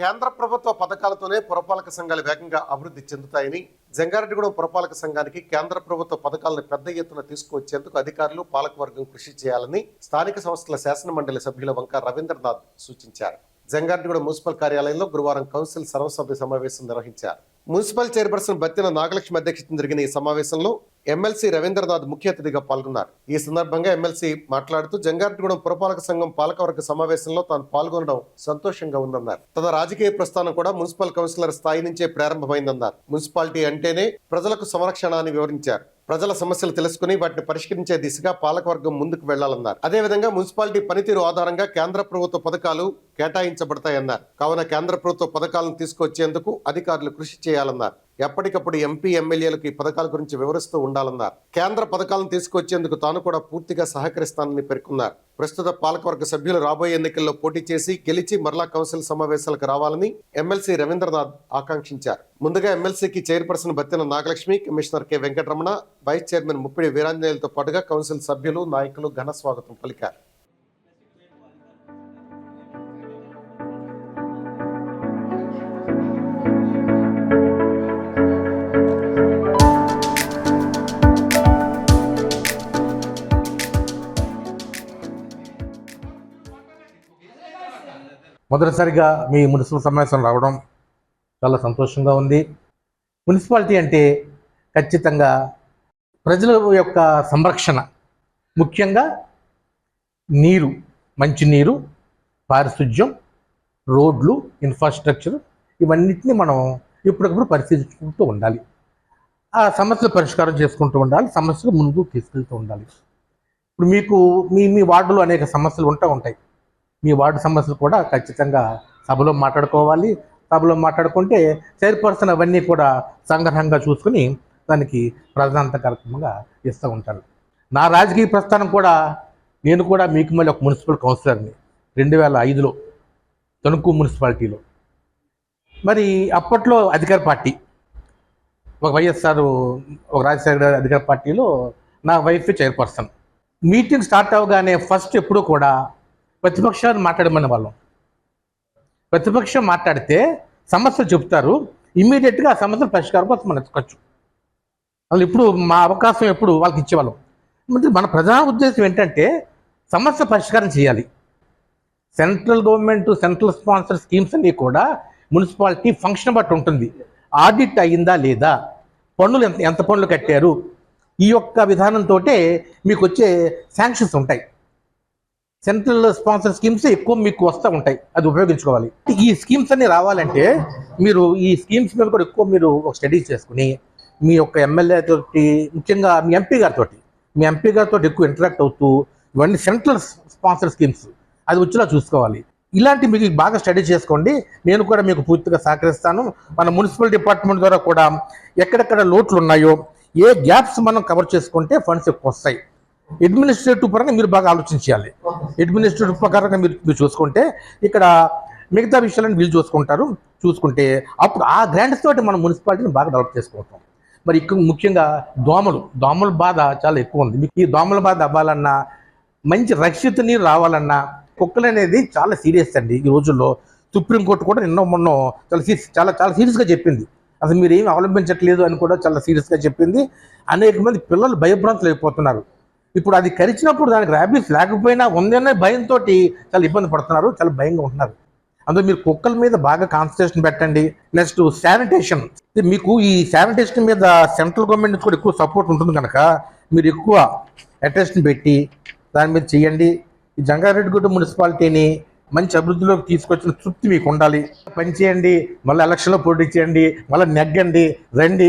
కేంద్ర ప్రభుత్వ పథకాలతోనే పురపాలక సంఘాలు వేగంగా అభివృద్ధి చెందుతాయని జంగారెడ్డిగూడెం పురపాలక సంఘానికి కేంద్ర ప్రభుత్వ పథకాలను పెద్ద ఎత్తున తీసుకువచ్చేందుకు అధికారులు పాలకవర్గం కృషి చేయాలని స్థానిక సంస్థల శాసన మండలి సభ్యుల వంక రవీంద్రనాథ్ సూచించారు. జంగారెడ్డిగూడెం మున్సిపల్ కార్యాలయంలో గురువారం కౌన్సిల్ సర్వసభ్య సమావేశం నిర్వహించారు. మున్సిపల్ చైర్పర్సన్ బత్తిన నాగలక్ష్మి అధ్యక్షతన జరిగిన ఈ సమావేశంలో ఎమ్మెల్సీ రవీంద్రనాథ్ ముఖ్య అతిథిగా పాల్గొన్నారు. ఈ సందర్భంగా ఎమ్మెల్సీ మాట్లాడుతూ జంగారెడ్డిగూడెం పురపాలక సంఘం పాలకవర్గ సమావేశంలో తాను పాల్గొనడం సంతోషంగా ఉందన్నారు. తన రాజకీయ ప్రస్థానం కూడా మున్సిపల్ కౌన్సిలర్ స్థాయి నుంచే ప్రారంభమైందన్నారు. మున్సిపాలిటీ అంటేనే ప్రజలకు సంరక్షణ అని వివరించారు. ప్రజల సమస్యలు తెలుసుకుని వాటిని పరిష్కరించే దిశగా పాలకవర్గం ముందుకు వెళ్ళాలన్నారు. అదేవిధంగా మున్సిపాలిటీ పనితీరు ఆధారంగా కేంద్ర ప్రభుత్వ పథకాలు కేటాయించబడతాయన్నారు. కావున కేంద్ర ప్రభుత్వ పథకాలను తీసుకొచ్చేందుకు అధికారులు కృషి చేయాలన్నారు. ఎప్పటికప్పుడు ఎంపీ ఎమ్మెల్యేలకు ఈ పథకాల గురించి వివరిస్తూ ఉండాలన్నారు. కేంద్ర పథకాలను తీసుకొచ్చేందుకు తాను కూడా పూర్తిగా సహకరిస్తానని పేర్కొన్నారు. ప్రస్తుత పాలకవర్గ సభ్యులు రాబోయే ఎన్నికల్లో పోటీ చేసి గెలిచి మరలా కౌన్సిల్ సమావేశాలకు రావాలని ఎమ్మెల్సీ రవీంద్రనాథ్ ఆకాంక్షించారు. ముందుగా ఎమ్మెల్సీకి chairperson Battina Nagalakshmi commissioner K Venkataramana vice chairman Muppidi వీరాంజనేయులతో పాటుగా కౌన్సిల్ సభ్యులు నాయకులు ఘన స్వాగతం పలికారు. మొదటిసారిగా మీ మున్సిపల్ సమావేశం రావడం చాలా సంతోషంగా ఉంది. మున్సిపాలిటీ అంటే ఖచ్చితంగా ప్రజల యొక్క సంరక్షణ ముఖ్యంగా నీరు మంచినీరు పారిశుధ్యం రోడ్లు ఇన్ఫ్రాస్ట్రక్చర్ ఇవన్నిటిని మనం ఇప్పటికప్పుడు పరిశీలించుకుంటూ ఉండాలి. ఆ సమస్యలు పరిష్కారం చేసుకుంటూ ఉండాలి సమస్యలు ముందుకు తీసుకెళ్తూ ఉండాలి. ఇప్పుడు మీకు మీ మీ వార్డులో అనేక సమస్యలు ఉంటా ఉంటాయి. మీ వార్డు సమస్యలు కూడా ఖచ్చితంగా సభలో మాట్లాడుకోవాలి. సభలో మాట్లాడుకుంటే చైర్పర్సన్ అవన్నీ కూడా సంగ్రహంగా చూసుకుని దానికి ప్రధానంత కార్యక్రమంగా ఇస్తూ ఉంటారు. నా రాజకీయ ప్రస్థానం కూడా నేను కూడా మీకు మళ్ళీ ఒక మున్సిపల్ కౌన్సిలర్ని రెండు వేల ఐదులో తణుకు మున్సిపాలిటీలో. మరి అప్పట్లో అధికార పార్టీ ఒక వైఎస్ఆర్ ఒక రాజశేఖర గారి అధికార పార్టీలో నా వైఫ్ చైర్పర్సన్. మీటింగ్ స్టార్ట్ అవగానే ఫస్ట్ ఎప్పుడూ కూడా ప్రతిపక్షాలు మాట్లాడమని వాళ్ళం. ప్రతిపక్షం మాట్లాడితే సమస్యలు చెప్తారు ఇమ్మీడియట్గా ఆ సమస్యలు పరిష్కారం కోసం మనం ఎత్తుకోవచ్చు. అసలు ఇప్పుడు మా అవకాశం ఎప్పుడు వాళ్ళకి ఇచ్చేవాళ్ళం. మన ప్రధాన ఉద్దేశం ఏంటంటే సమస్య పరిష్కారం చేయాలి. Central government central sponsor schemes అన్నీ కూడా మున్సిపాలిటీ ఫంక్షన్ బట్టి ఉంటుంది. ఆడిట్ అయ్యిందా లేదా? పన్నులు ఎంత ఎంత పన్నులు కట్టారు? ఈ యొక్క విధానంతో మీకు వచ్చే శాంక్షన్స్ ఉంటాయి. సెంట్రల్ స్పాన్సర్ స్కీమ్స్ ఎక్కువ మీకు వస్తూ ఉంటాయి. అది ఉపయోగించుకోవాలి. ఈ స్కీమ్స్ అన్ని రావాలంటే మీరు ఈ స్కీమ్స్ మీద కూడా ఎక్కువ మీరు ఒక స్టడీస్ చేసుకుని మీ యొక్క ఎమ్మెల్యే తోటి ముఖ్యంగా మీ ఎంపీ గారితో మీ ఎంపీ గారితో ఎక్కువ ఇంటరాక్ట్ అవుతూ ఇవన్నీ సెంట్రల్ స్పాన్సర్ స్కీమ్స్. అది వచ్చేలా చూసుకోవాలి. ఇలాంటి మీకు బాగా స్టడీ చేసుకోండి. నేను కూడా మీకు పూర్తిగా సహకరిస్తాను. మన మున్సిపల్ డిపార్ట్మెంట్ ద్వారా కూడా ఎక్కడెక్కడ లోట్లు ఉన్నాయో ఏ గ్యాప్స్ మనం కవర్ చేసుకుంటే ఫండ్స్ ఎక్కువ వస్తాయి. అడ్మినిస్ట్రేటివ్ పరంగా మీరు బాగా ఆలోచించాలి. అడ్మినిస్ట్రేటివ్ ప్రకారంగా మీరు మీరు చూసుకుంటే ఇక్కడ మిగతా విషయాలను వీళ్ళు చూసుకుంటారు. చూసుకుంటే అప్పుడు ఆ గ్రాంట్స్ తోటి మనం మున్సిపాలిటీని బాగా డెవలప్ చేసుకుంటాం. మరి ఇక్కడ ముఖ్యంగా దోమలు దోమల బాధ చాలా ఎక్కువ ఉంది. మీకు ఈ దోమల బాధ అవ్వాలన్నా మంచి రక్షిత నీరు రావాలన్నా కుక్కలు అనేది చాలా సీరియస్ అండి. ఈ రోజుల్లో సుప్రీంకోర్టు కూడా నిన్న మొన్న చాలా సీరియస్ చాలా చాలా సీరియస్గా చెప్పింది. అసలు మీరు ఏం అవలంబించట్లేదు అని కూడా చాలా సీరియస్గా చెప్పింది. అనేక మంది పిల్లలు భయభ్రాంతులు అయిపోతున్నారు ఇప్పుడు అది కరిచినప్పుడు దానికి ర్యాబీస్ లేకపోయినా ఉందనే భయంతో చాలా ఇబ్బంది పడుతున్నారు చాలా భయంగా ఉంటున్నారు. అందులో మీరు కుక్కల మీద బాగా కాన్సన్ట్రేషన్ పెట్టండి. నెక్స్ట్ శానిటేషన్ మీకు ఈ శానిటేషన్ మీద సెంట్రల్ గవర్నమెంట్ నుంచి కూడా ఎక్కువ సపోర్ట్ ఉంటుంది కనుక మీరు ఎక్కువ అటెన్షన్ పెట్టి దాని మీద చేయండి. ఈ జంగారెడ్డిగూడ మున్సిపాలిటీని మంచి అభివృద్ధిలోకి తీసుకొచ్చిన తృప్తి మీకు ఉండాలి. పని చేయండి మళ్ళీ ఎలక్షన్లో పోటీ చేయండి మళ్ళీ నెగ్గండి రండి.